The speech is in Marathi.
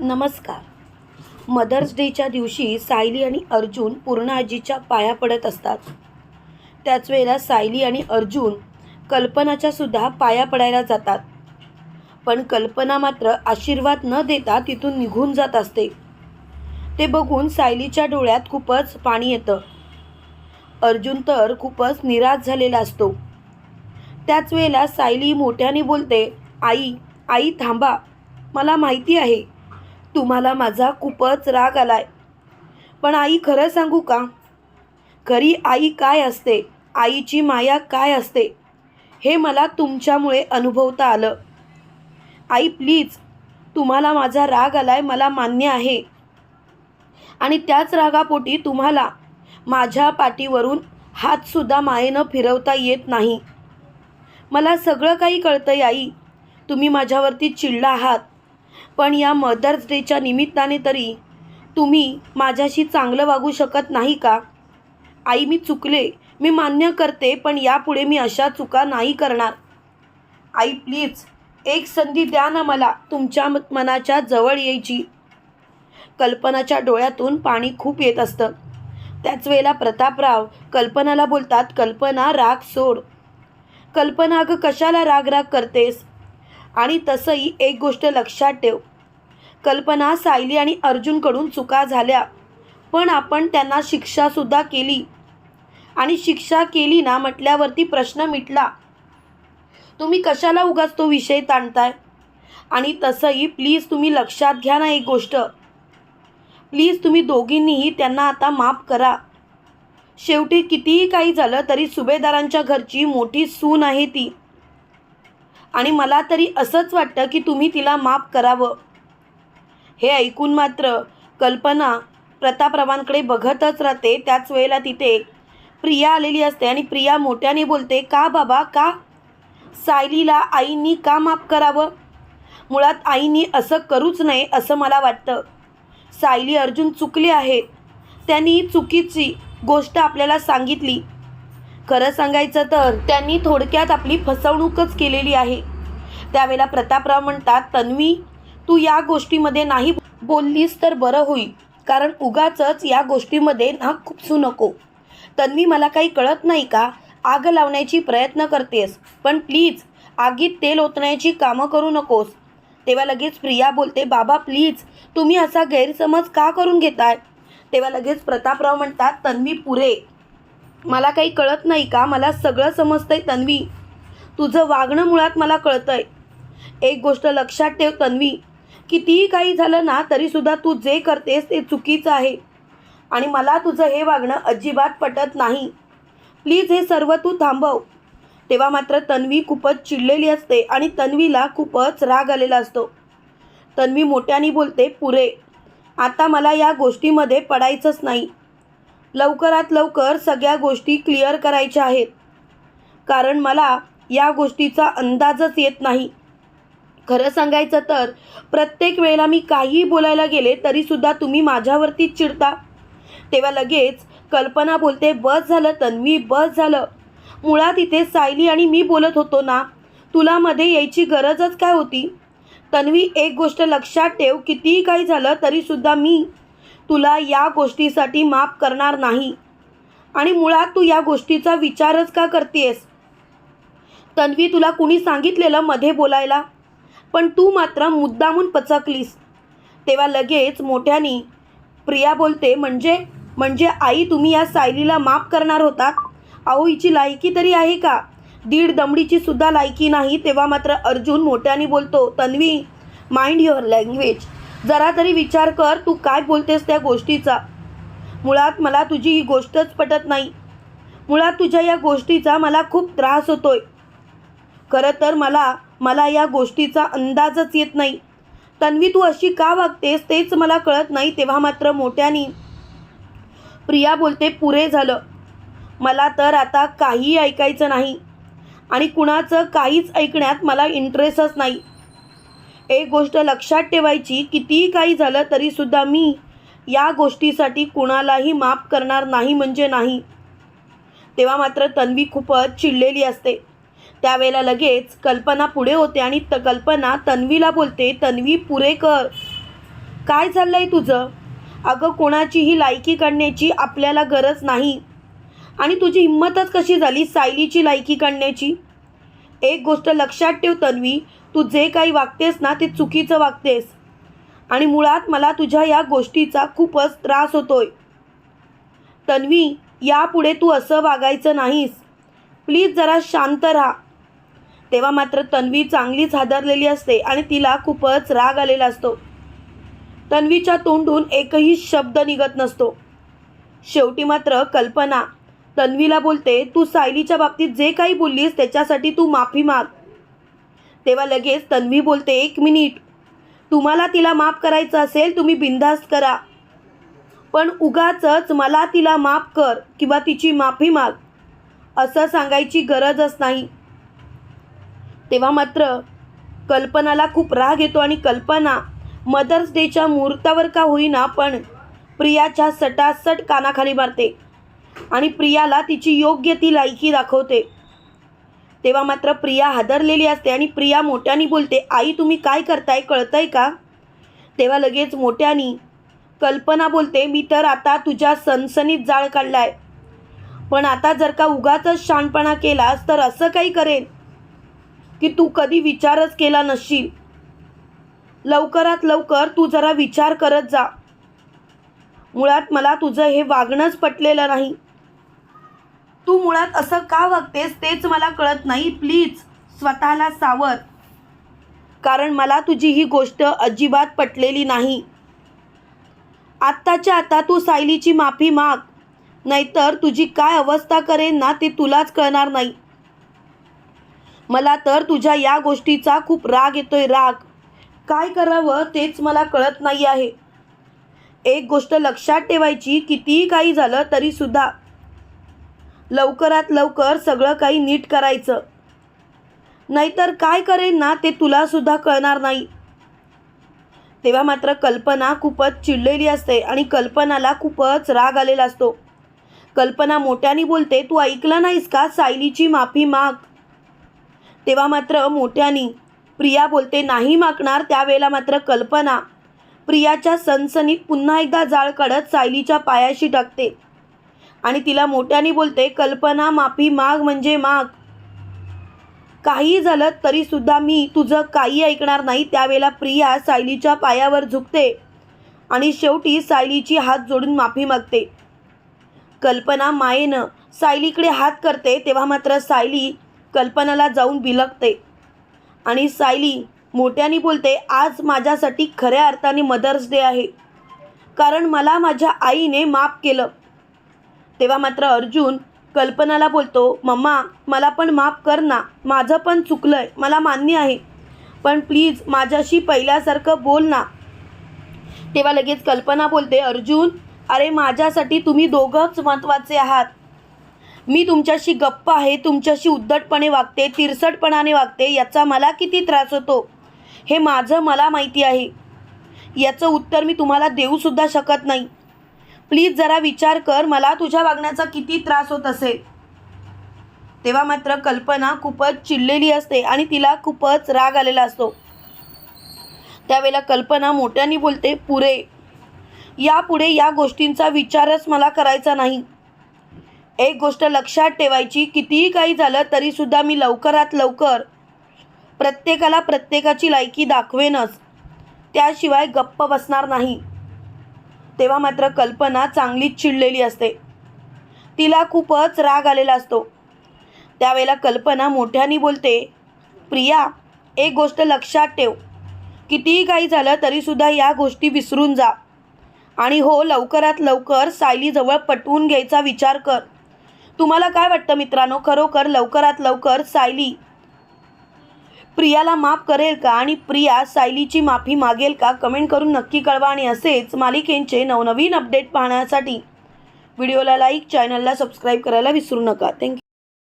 नमस्कार. मदर्स डेच्या दिवशी सायली आणि अर्जुन पूर्ण आजीच्या पाया पडत असतात. त्याच वेळेला सायली आणि अर्जुन कल्पनाच्या सुद्धा पाया पडायला जातात. पण कल्पना मात्र आशीर्वाद न देता तिथून निघून जात असते. ते बघून सायलीच्या डोळ्यात खूपच पाणी येतं. अर्जुन तर खूपच निराश झालेला असतो. त्याच वेळेला सायली मोठ्याने बोलते आई आई थांबा मला माहिती आहे. तुम्हाला माझा खूपच राग आलाय. पण आई खरं सांगू का? खरी आई काय असते? आईची माया काय असते? हे मला तुमच्यामुळे अनुभवता आलं. आई प्लीज तुम्हाला माझा राग आलाय मला मान्य आहे. आणि त्याच रागापोटी तुम्हाला माझ्या पाठीवरून हातसुद्धा मायेनं फिरवता येत नाही. मला सगळं काही कळतंय आई. तुम्ही माझ्यावरती चिडला आहात. पण या मदर्स डेच्या निमित्ताने तरी तुम्ही माझ्याशी चांगलं वागू शकत नाही का? आई मी चुकले. मी मान्य करते पण यापुढे मी अशा चुका नाही करणार. आई प्लीज एक संधी द्या ना मला तुमच्या मनाच्या जवळ यायची. कल्पनाच्या डोळ्यातून पाणी खूप येत असतं. त्याच वेळेला प्रतापराव कल्पनाला बोलतात कल्पना राग सोड. कल्पना अगं कशाला राग राग करतेस? आणि तसंही एक गोष्ट लक्षात ठेव. कल्पना सायली आणि अर्जुनकडून चुका झाल्या. पण आपण त्यांना शिक्षासुद्धा केली. आणि शिक्षा केली ना म्हटल्यावरती प्रश्न मिटला. तुम्ही कशाला उगाच तो विषय ताणताय? आणि तसंही प्लीज तुम्ही लक्षात घ्या ना एक गोष्ट. प्लीज तुम्ही दोघींनीही त्यांना आता माफ करा. शेवटी कितीही काही झालं तरी सुभेदारांच्या घरची मोठी सून आहे ती. आणि मला तरी असंच वाटतं की तुम्ही तिला माफ करावं. हे ऐकून मात्र कल्पना प्रतापरावांकडे बघतच राहते. त्याच वेळेला तिथे प्रिया आलेली असते आणि प्रिया मोठ्याने बोलते का बाबा का? सायलीला आईंनी का माफ करावं? मुळात आईंनी असं करूच नये असं मला वाटतं. सायली अर्जुन चुकले आहेत त्यांनी चुकीची गोष्ट आपल्याला सांगितली. खरं सांगायचं तर त्यांनी थोडक्यात आपली फसवणूकच केलेली आहे. त्यावेळेला प्रतापराव म्हणतात तन्वी तू या गोष्टीमध्ये नाही बोललीस तर बरं होईल कारण उगाचच या गोष्टीमध्ये नाक खुपसू नको. तन्वी मला काही कळत नाही का? आग लावण्याची प्रयत्न करतेस पण प्लीज आगीत तेल ओतण्याची कामं करू नकोस. तेव्हा लगेच प्रिया बोलते बाबा प्लीज तुम्ही असा गैरसमज का करून घेताय? तेव्हा लगेच प्रतापराव म्हणतात तन्वी पुरे मला काही कळत नाही का? मला सगळं समजतंय तन्वी. तुझं वागणं मुळात मला कळतंय. एक गोष्ट लक्षात ठेव तन्वी. कितीही काही झालं ना तरीसुद्धा तू जे करतेस ते चुकीचं आहे. आणि मला तुझं हे वागणं अजिबात पटत नाही. प्लीज हे सर्व तू थांबव. तेव्हा मात्र तन्वी खूपच चिडलेली असते आणि तन्वीला खूपच राग आलेला असतो. तन्वी मोठ्याने बोलते पुरे आता मला या गोष्टीमध्ये पडायचंच नाही. लवकरात लवकर सगळ्या गोष्टी क्लिअर करायच्या आहेत. कारण मला या गोष्टीचा अंदाजच येत नाही. खरं सांगायचं तर प्रत्येक वेळेला मी काहीही बोलायला गेले तरीसुद्धा तुम्ही माझ्यावरतीच चिडता. तेव्हा लगेच कल्पना बोलते बस झालं तन्वी बस झालं. मुळात इथे सायली आणि मी बोलत होतो ना तुला मध्ये यायची गरजच काय होती? तन्वी एक गोष्ट लक्षात ठेव कितीही काही झालं तरीसुद्धा मी तुला या गोष्टीसाठी माफ करणार नाही. आणि मुळात तू या गोष्टीचा विचारच का करतेस तन्वी तुला कुणी सांगितलेलं मध्ये बोलायला? पण तू मात्र मुद्दामून पचकलीस. तेव्हा लगेच मोठ्यानी प्रिया बोलते म्हणजे? म्हणजे आई तुम्ही या सायलीला माफ करणार होतात? अहो हिची लायकी तरी आहे का? दीड दमडीची सुद्धा लायकी नाही. तेव्हा मात्र अर्जुन मोठ्याने बोलतो तन्वी माइंड युअर लँग्वेज जरा तरी विचार कर तू काय बोलतेस त्या गोष्टीचा? मुळात मला तुझी ही गोष्टच पटत नाही. मुळात तुझ्या या गोष्टीचा मला खूप त्रास होतोय. खरं तर मला मला या गोष्टीचा अंदाजच येत नाही. तन्वी तू अशी का वागतेस तेच मला कळत नाही तेव्हा मात्र मोठ्यानी. प्रिया बोलते पुरे झालं. मला तर आता काहीही ऐकायचं नाही आणि कुणाचं काहीच ऐकण्यात मला इंटरेस्टच नाही. एक गोष्ट लक्षात ठेवायची कितीही काही झालं तरीसुद्धा मी या गोष्टीसाठी कुणालाही माफ करणार नाही म्हणजे नाही. तेव्हा मात्र तन्वी खूपच चिडलेली असते. त्यावेळेला लगेच कल्पना पुढे होते आणि त कल्पना तन्वीला बोलते तन्वी पुरे कर. काय चाललं आहे तुझं? अगं कोणाचीही लायकी काढण्याची आपल्याला गरज नाही. आणि तुझी हिंमतच कशी झाली सायलीची लायकी काढण्याची? एक गोष्ट लक्षात ठेव तन्वी तू जे काही वागतेस ना ते चुकीचं वागतेस. आणि मुळात मला तुझ्या या गोष्टीचा खूपच त्रास होतोय. तन्वी यापुढे तू असं वागायचं नाहीस. प्लीज जरा शांत राहा. तेव्हा मात्र तन्वी चांगलीच हादरलेली असते आणि तिला खूपच राग आलेला असतो. तन्वीच्या तोंडून एकही शब्द निघत नसतो. शेवटी मात्र कल्पना तन्वीला बोलते तू सायलीच्या बाबतीत जे काही बोललीस त्याच्यासाठी तू माफी माग. तेव्हा लगेच तन्वी बोलते एक मिनिट. तुम्हाला तिला माफ करायचं असेल तुम्ही बिनधास्त करा. पण उगाचच मला तिला माफ कर किंवा तिची माफी माग. असं सांगायची गरजच नाही. तेव्हा मात्र कल्पनाला खूप राग येतो आणि कल्पना मदर्स डेच्या मुहूर्तावर का होईना पण प्रियाच्या सटासट कानाखाली मारते आणि प्रियाला तिची योग्य ती लायकी दाखवते. तेव्हा मात्र प्रिया हादरलेली असते आणि प्रिया मोठ्यानी बोलते आई तुम्ही काय करताय? कळतंय का? तेव्हा लगेच मोठ्यानी कल्पना बोलते मी तर आता तुझ्या सनसनीत जाळ काढलाय. पण आता जर का उगाचच शानपणा केलास तर असं काही करेन की तू कधी विचारच केला नसशील. लवकरात लवकर तू जरा विचार करत जा. मुळात मला तुझं हे वागणंच पटलेलं नाही. तू मुळात असं का वागतेस तेच मला कळत नाही. प्लीज स्वतःला सावर कारण मला तुझी ही गोष्ट अजिबात पटलेली नाही. आत्ताच्या आता तू सायलीची माफी माग. नाहीतर तुझी काय अवस्था करेन ना ते तुलाच कळणार नाही. मला तर तुझ्या या गोष्टीचा खूप राग येतोय राग. काय करावं तेच मला कळत नाही आहे. एक गोष्ट लक्षात ठेवायची कितीही काही झालं तरीसुद्धा लवकरात लवकर सगळं काही नीट करायचं. नाहीतर काय करेन ना ते तुलासुद्धा कळणार नाही. तेव्हा मात्र कल्पना खूपच चिडलेली असते आणि कल्पनाला खूपच राग आलेला असतो. कल्पना मोठ्याने बोलते तू ऐकलं नाहीस का सायलीची माफी माग? तेव्हा मात्र मोठ्यानी प्रिया बोलते नाही मागणार. त्यावेळेला मात्र कल्पना प्रियाच्या सनसनीत पुन्हा एकदा जाळ काढत सायलीच्या पायाशी टाकते. आणि तिला मोठ्याने बोलते कल्पना माफी माग म्हणजे माग. काही झालं तरीसुद्धा मी तुझं काही ऐकणार नाही त्यावेळेला प्रिया सायलीच्या पायावर झुकते आणि शेवटी सायलीची हात जोडून माफी मागते. कल्पना मायेनं सायलीकडे हात करते तेव्हा मात्र सायली कल्पनाला जाऊन बिलगते आणि सायली मोठ्याने बोलते आज माझ्यासाठी खऱ्या अर्थाने मदर्स डे आहे. कारण मला माझ्या आईने माफ केलं. तेव्हा मात्र अर्जुन कल्पनाला बोलतो मम्मा मला पण माफ कर ना. माझं पण चुकलं आहे मला मान्य आहे. पण प्लीज माझ्याशी पहिल्यासारखं बोल ना. तेव्हा लगेच कल्पना बोलते अर्जुन अरे माझ्यासाठी तुम्ही दोघंच महत्त्वाचे आहात. मी तुमच्याशी गप्प आहे तुमच्याशी उद्धटपणे वागते तिरसटपणाने वागते. याचा मला किती त्रास होतो? हे माझं मला माहिती आहे. याचं उत्तर मी तुम्हाला देऊसुद्धा शकत नाही. प्लीज जरा विचार कर मला तुझ्या वागण्याचा किती त्रास होत असेल. तेव्हा मात्र कल्पना खूपच चिडलेली असते आणि तिला खूपच राग आलेला असतो. त्यावेळेला कल्पना मोठ्याने बोलते पुरे यापुढे या गोष्टींचा विचारच मला करायचा नाही. एक गोष्ट लक्षात ठेवायची कितीही काही झालं तरीसुद्धा मी लवकरात लवकर प्रत्येकाला प्रत्येकाची लायकी दाखवेनच. त्याशिवाय गप्प बसणार नाही. तेव्हा मात्र कल्पना चांगलीच चिडलेली असते. तिला खूपच राग आलेला असतो. त्यावेळेला कल्पना मोठ्याने बोलते प्रिया एक गोष्ट लक्षात ठेव. कितीही काही झालं तरीसुद्धा या गोष्टी विसरून जा. आणि हो लवकरात लवकर सायलीजवळ पटवून घ्यायचा विचार कर. तुम्हाला काय वाटतं मित्रांनो? खरोखर लवकरात लवकर सायली प्रियाला माफ करेल का आणि प्रिया सायलीची माफी मागेल का? कमेंट करून नक्की कळवा आणि असेच मालिकेंचे नवनवीन अपडेट पाहण्यासाठी. व्हिडिओला लाईक चॅनलला सबस्क्राईब करायला विसरू नका. थँक्यू